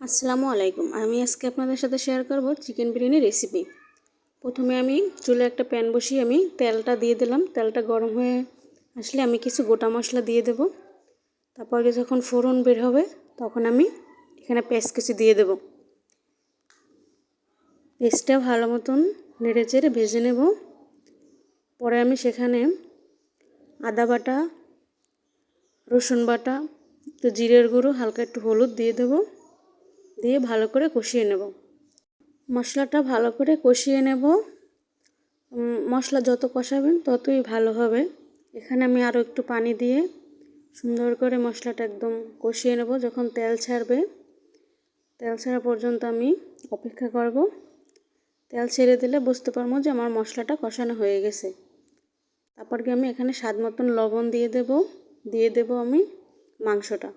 আসসালামু আলাইকুম। আমি আজকে আপনাদের সাথে শেয়ার করব চিকেন বিরিয়ানি রেসিপি প্রথমে আমি চুলে একটা প্যান বসিয়ে আমি তেলটা দিয়ে দিলাম। তেলটা গরম হয়ে আসলে আমি কিছু গোটা মশলা দিয়ে দেব। তারপরে যখন ফোড়ন বের হবে, তখন আমি এখানে পেস্ট কিছু দিয়ে দেব। পেস্টটা ভালো মতন নেড়ে চেড়ে ভেজে নেব। পরে আমি সেখানে আদা বাটা, রসুন বাটা তো জিরের গুঁড়ো, হালকা একটু হলুদ দিয়ে দেবো। দিয়ে ভালো করে কষিয়ে নেব। মশলাটা ভালো করে কষিয়ে নেব। মশলা যত কষাবেন ততই ভালো হবে। এখানে আমি আরও একটু পানি দিয়ে সুন্দর করে মশলাটা একদম কষিয়ে নেব যখন তেল ছাড়বে। তেল ছাড়া পর্যন্ত আমি অপেক্ষা করব। তেল ছেড়ে দিলে বুঝতে পারব যে আমার মশলাটা কষানো হয়ে গেছে। তারপর কি আমি এখানে স্বাদ মতন লবণ দিয়ে দেব। দিয়ে দেব আমি মাংসটা।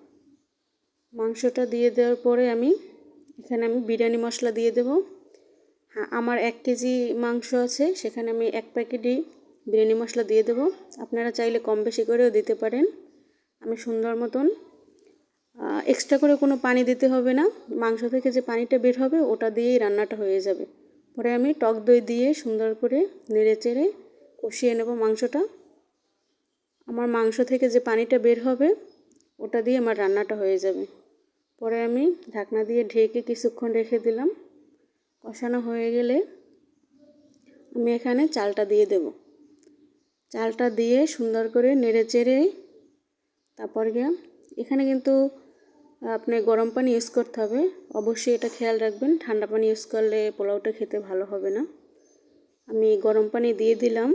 মাংসটা দিয়ে দেওয়ার পরে আমি এখানে আমি বিরিয়ানি মশলা দিয়ে দেব। হ্যাঁ আমার এক কেজি মাংস আছে, সেখানে আমি এক প্যাকেটই বিরিয়ানি মশলা দিয়ে দেব। আপনারা চাইলে কম বেশি করেও দিতে পারেন, আমি সুন্দর মতন। এক্সট্রা করে কোনো পানি দিতে হবে না, মাংস থেকে যে পানিটা বের হবে, ওটা দিয়েই রান্নাটা হয়ে যাবে। পরে আমি টক দই দিয়ে সুন্দর করে নেড়ে চেড়ে কষিয়ে নেব মাংসটা। আমার মাংস থেকে যে পানিটা বের হবে, ওটা দিয়ে আমার রান্নাটা হয়ে যাবে। পরে আমি ঢাকনা দিয়ে ঢেকে কিছুক্ষণ রেখে দিলাম। কষানো হয়ে গেলে আমি এখানে চালটা দিয়ে দেব। চালটা দিয়ে সুন্দর করে নেড়ে চেড়ে তারপর গিয়ে এখানে কিন্তু আপনি গরম পানি ইউজ করতে হবে। অবশ্যই এটা খেয়াল রাখবেন, ঠান্ডা পানি ইউজ করলে পোলাওটা খেতে ভালো হবে না। আমি গরম পানি দিয়ে দিলাম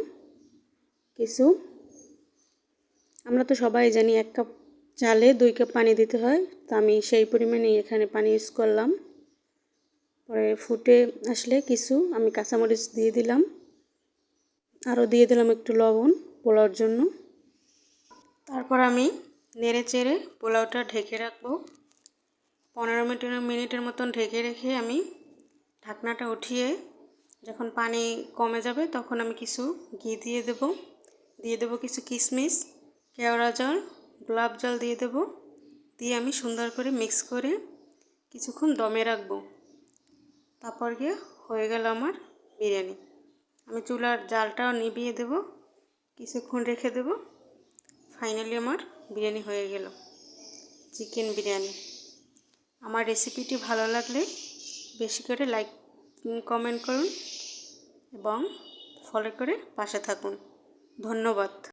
কিছু। আমরা তো সবাই জানি এক কাপ চালে দুই কাপ পানি দিতে হয়। তো আমি সেই পরিমাণে এখানে পানি ইউজ করলাম। পরে ফুটে আসলে কিছু আমি কাঁচামরিচ দিয়ে দিলাম। আরও দিয়ে দিলাম একটু লবণ পোলাওর জন্য। তারপর আমি নেড়ে চেড়ে পোলাওটা ঢেকে রাখব। পনেরো মিনিট মিনিটের মতন ঢেকে রেখে আমি ঢাকনাটা উঠিয়ে যখন পানি কমে যাবে তখন আমি কিছু ঘি দিয়ে দেব। দিয়ে দেব কিছু কিশমিশ, কেওড়া জল গোলাপ জল দিয়ে দেব। দিয়ে আমি সুন্দর করে মিক্স করে কিছুক্ষণ দমে রাখব। তারপর গিয়ে হয়ে গেল আমার বিরিয়ানি। আমি চুলার জালটাও নিভিয়ে দেব। কিছুক্ষণ রেখে দেব। ফাইনালি আমার বিরিয়ানি হয়ে গেল। চিকেন বিরিয়ানি। আমার রেসিপিটি ভালো লাগলে বেশি করে লাইক কমেন্ট করুন এবং ফলো করে পাশে থাকুন। ধন্যবাদ।